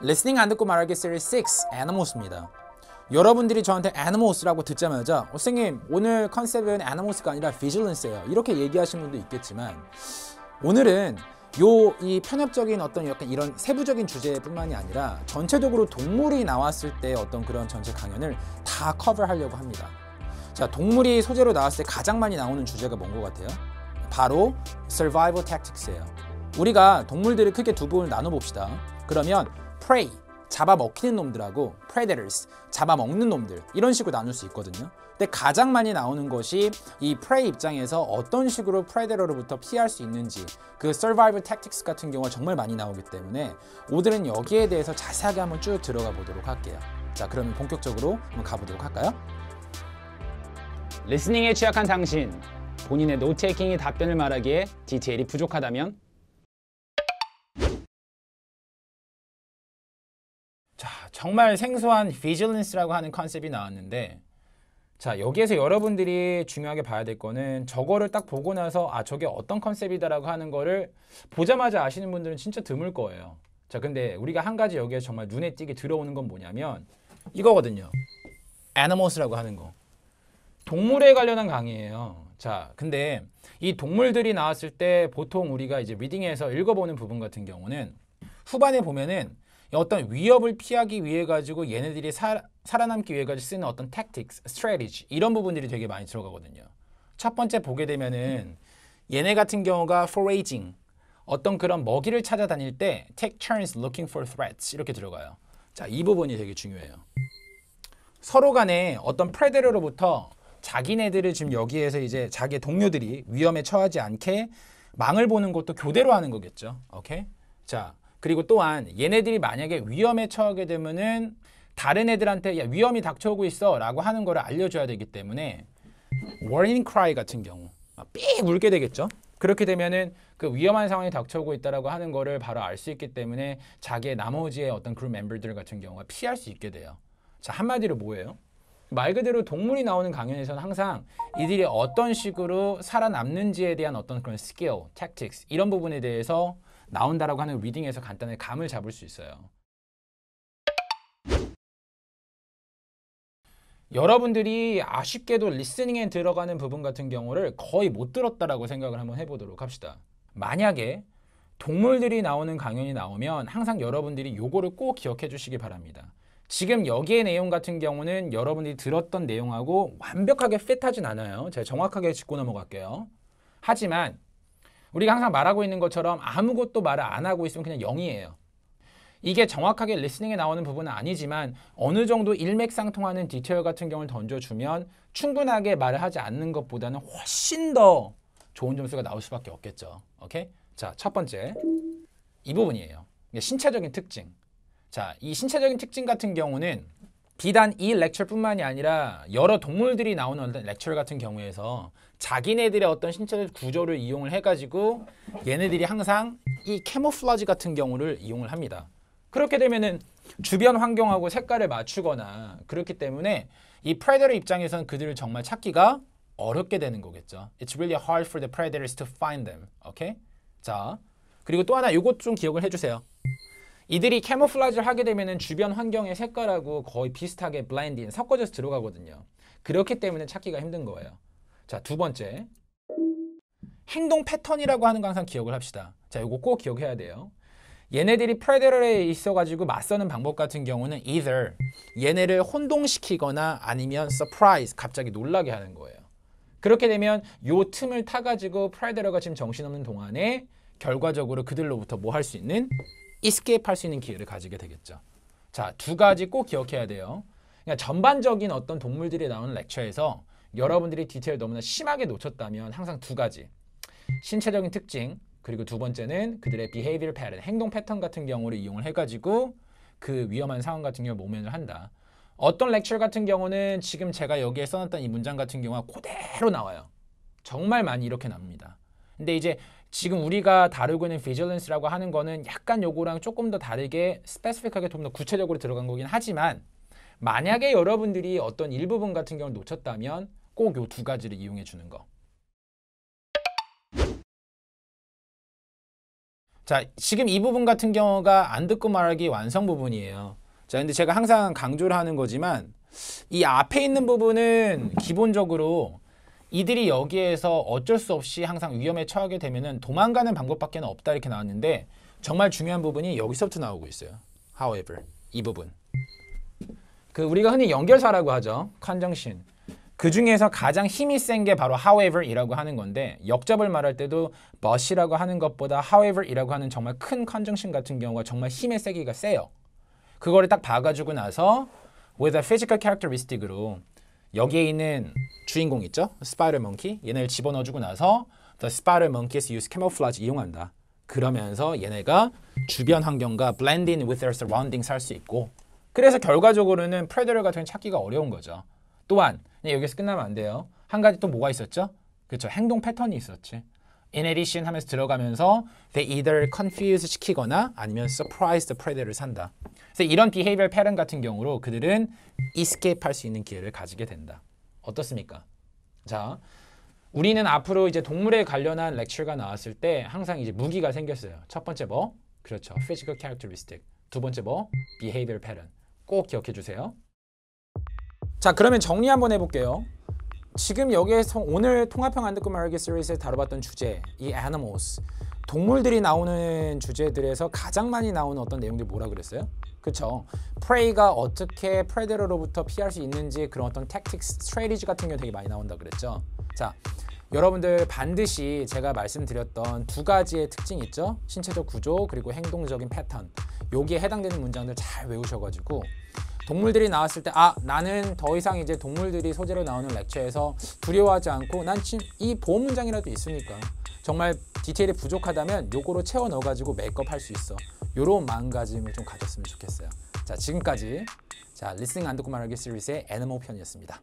리스닝 안 듣고 말하기 시리즈 6 애니모스입니다. 여러분들이 저한테 애니모스라고 듣자마자 어, 선생님 오늘 컨셉은 애니모스가 아니라 비질런스예요. 이렇게 얘기하시는 분도 있겠지만 오늘은 요 이 편협적인 어떤 약간 이런 세부적인 주제뿐만이 아니라 전체적으로 동물이 나왔을 때 어떤 그런 전체 강연을 다 커버하려고 합니다. 자, 동물이 소재로 나왔을 때 가장 많이 나오는 주제가 뭔 것 같아요? 바로 survival tactics예요. 우리가 동물들을 크게 두 부분을 나눠 봅시다. 그러면 prey 잡아먹히는 놈들하고 predators 잡아먹는 놈들 이런 식으로 나눌 수 있거든요. 근데 가장 많이 나오는 것이 이 prey 입장에서 어떤 식으로 predator로부터 피할 수 있는지 그 survival tactics 같은 경우가 정말 많이 나오기 때문에 오늘은 여기에 대해서 자세하게 한번 쭉 들어가 보도록 할게요. 자, 그럼 본격적으로 한번 가보도록 할까요? 리스닝에 취약한 당신, 본인의 노테이킹이 답변을 말하기에 디테일이 부족하다면 정말 생소한 vigilance라고 하는 컨셉이 나왔는데 자, 여기에서 여러분들이 중요하게 봐야 될 거는 저거를 딱 보고 나서 아, 저게 어떤 컨셉이다라고 하는 거를 보자마자 아시는 분들은 진짜 드물 거예요. 자, 근데 우리가 한 가지 여기에 정말 눈에 띄게 들어오는 건 뭐냐면 이거거든요. animals라고 하는 거. 동물에 관련한 강의예요. 자, 근데 이 동물들이 나왔을 때 보통 우리가 이제 리딩에서 읽어보는 부분 같은 경우는 후반에 보면은 어떤 위협을 피하기 위해 가지고 얘네들이 살, 살아남기 위해 가지고 쓰는 어떤 tactics, strategy 이런 부분들이 되게 많이 들어가거든요. 첫 번째 보게 되면은 얘네 같은 경우가 foraging 어떤 그런 먹이를 찾아다닐 때 take turns looking for threats 이렇게 들어가요. 자, 이 부분이 되게 중요해요. 서로 간에 어떤 프레데러로부터 자기네들을 지금 여기에서 이제 자기 동료들이 위험에 처하지 않게 망을 보는 것도 교대로 하는 거겠죠. 오케이? 자, 그리고 또한 얘네들이 만약에 위험에 처하게 되면은 다른 애들한테 야, 위험이 닥쳐오고 있어 라고 하는 거를 알려줘야 되기 때문에 warning cry 같은 경우 삐 물게 되겠죠. 그렇게 되면은 그 위험한 상황이 닥쳐오고 있다라고 하는 거를 바로 알 수 있기 때문에 자기의 나머지의 어떤 그룹 멤버들 같은 경우가 피할 수 있게 돼요. 자 한마디로 뭐예요? 말 그대로 동물이 나오는 강연에서는 항상 이들이 어떤 식으로 살아남는지에 대한 어떤 그런 스킬, tactics 이런 부분에 대해서 나온다라고 하는 리딩에서 간단하게 감을 잡을 수 있어요. 여러분들이 아쉽게도 리스닝에 들어가는 부분 같은 경우를 거의 못 들었다라고 생각을 한번 해보도록 합시다. 만약에 동물들이 나오는 강연이 나오면 항상 여러분들이 요거를 꼭 기억해 주시기 바랍니다. 지금 여기의 내용 같은 경우는 여러분들이 들었던 내용하고 완벽하게 핏하진 않아요. 제가 정확하게 짚고 넘어갈게요. 하지만 우리가 항상 말하고 있는 것처럼 아무것도 말을 안 하고 있으면 그냥 0이에요. 이게 정확하게 리스닝에 나오는 부분은 아니지만 어느 정도 일맥상통하는 디테일 같은 경우를 던져주면 충분하게 말을 하지 않는 것보다는 훨씬 더 좋은 점수가 나올 수밖에 없겠죠. 오케이? 자, 첫 번째. 이 부분이에요. 신체적인 특징. 자, 이 신체적인 특징 같은 경우는 비단 이 렉처뿐만이 아니라 여러 동물들이 나오는 렉처 같은 경우에서 자기네들의 어떤 신체적 구조를 이용을 해가지고 얘네들이 항상 이 캐모플라지 같은 경우를 이용을 합니다. 그렇게 되면은 주변 환경하고 색깔을 맞추거나 그렇기 때문에 이 프레데터 입장에서는 그들을 정말 찾기가 어렵게 되는 거겠죠. It's really hard for the predators to find them. 오케이? 자, 그리고 또 하나 이것 좀 기억을 해주세요. 이들이 캐모플라지를 하게 되면은 주변 환경의 색깔하고 거의 비슷하게 블라인딩 섞어져서 들어가거든요. 그렇기 때문에 찾기가 힘든 거예요. 자, 두 번째. 행동 패턴이라고 하는 거 항상 기억을 합시다. 자, 이거 꼭 기억해야 돼요. 얘네들이 프레데터에 있어가지고 맞서는 방법 같은 경우는 either 얘네를 혼동시키거나 아니면 surprise 갑자기 놀라게 하는 거예요. 그렇게 되면 요 틈을 타가지고 프레데터가 지금 정신없는 동안에 결과적으로 그들로부터 뭐 할 수 있는 escape 할수 있는 기회를 가지게 되겠죠. 자, 두 가지 꼭 기억해야 돼요. 그러니까 전반적인 어떤 동물들이 나오는 렉처에서 여러분들이 디테일 너무나 심하게 놓쳤다면 항상 두 가지. 신체적인 특징, 그리고 두 번째는 그들의 behavior pattern, 행동 패턴 같은 경우를 이용을 해가지고 그 위험한 상황 같은 경우 모면을 한다. 어떤 렉처 같은 경우는 지금 제가 여기에 써놨던 이 문장 같은 경우가 그대로 나와요. 정말 많이 이렇게 납니다. 근데 이제 지금 우리가 다루고 있는 vigilance라고 하는 거는 약간 요거랑 조금 더 다르게 스페시픽하게 좀 더 구체적으로 들어간 거긴 하지만 만약에 여러분들이 어떤 일부분 같은 경우를 놓쳤다면 꼭 요 두 가지를 이용해 주는 거. 자, 지금 이 부분 같은 경우가 안 듣고 말하기 완성 부분이에요. 자, 근데 제가 항상 강조를 하는 거지만 이 앞에 있는 부분은 기본적으로 이들이 여기에서 어쩔 수 없이 항상 위험에 처하게 되면은 도망가는 방법밖에 없다 이렇게 나왔는데 정말 중요한 부분이 여기서부터 나오고 있어요. However, 이 부분. 그 우리가 흔히 연결사라고 하죠. conjunction. 그 중에서 가장 힘이 센 게 바로 however이라고 하는 건데 역접을 말할 때도 but이라고 하는 것보다 however이라고 하는 정말 큰 conjunction 같은 경우가 정말 힘의 세기가 세요. 그거를 딱 봐가지고 나서 with a physical characteristic으로 여기에 있는 주인공 있죠? spider monkey 얘네를 집어넣어주고 나서 the spider monkeys use camouflage 이용한다. 그러면서 얘네가 주변 환경과 blend in with their surroundings 할 수 있고 그래서 결과적으로는 predator 같은 건 찾기가 어려운 거죠. 또한 네, 여기서 끝나면 안 돼요. 한 가지 또 뭐가 있었죠? 그렇죠. 행동 패턴이 있었지. In addition 하면서 들어가면서 they either confuse 시키거나 아니면 surprise the predator를 산다. 그래서 이런 behavior pattern 같은 경우로 그들은 escape 할 수 있는 기회를 가지게 된다. 어떻습니까? 자, 우리는 앞으로 이제 동물에 관련한 렉처가 나왔을 때 항상 이제 무기가 생겼어요. 첫 번째 뭐? 그렇죠. physical characteristic. 두 번째 뭐? behavior pattern. 꼭 기억해 주세요. 자, 그러면 정리 한번 해볼게요. 지금 여기에서 오늘 통합형 안 듣고 말하기 시리즈에 다뤄봤던 주제, 이 animals, 동물들이 나오는 주제들에서 가장 많이 나오는 어떤 내용들이 뭐라 그랬어요? 그렇죠. prey가 어떻게 predator로부터 피할 수 있는지 그런 어떤 tactics, strategy 같은 게 되게 많이 나온다 그랬죠. 자, 여러분들 반드시 제가 말씀드렸던 두 가지의 특징 있죠? 신체적 구조 그리고 행동적인 패턴. 여기에 해당되는 문장들 잘 외우셔가지고 동물들이 나왔을 때 아 나는 더 이상 이제 동물들이 소재로 나오는 렉처에서 두려워하지 않고 난 이 보험 문장이라도 있으니까 정말 디테일이 부족하다면 요거로 채워 넣어가지고 메이크업 할 수 있어. 요런 마음가짐을 좀 가졌으면 좋겠어요. 자 지금까지 자 리스닝 안 듣고 말하기 시리즈의 애니멀 편이었습니다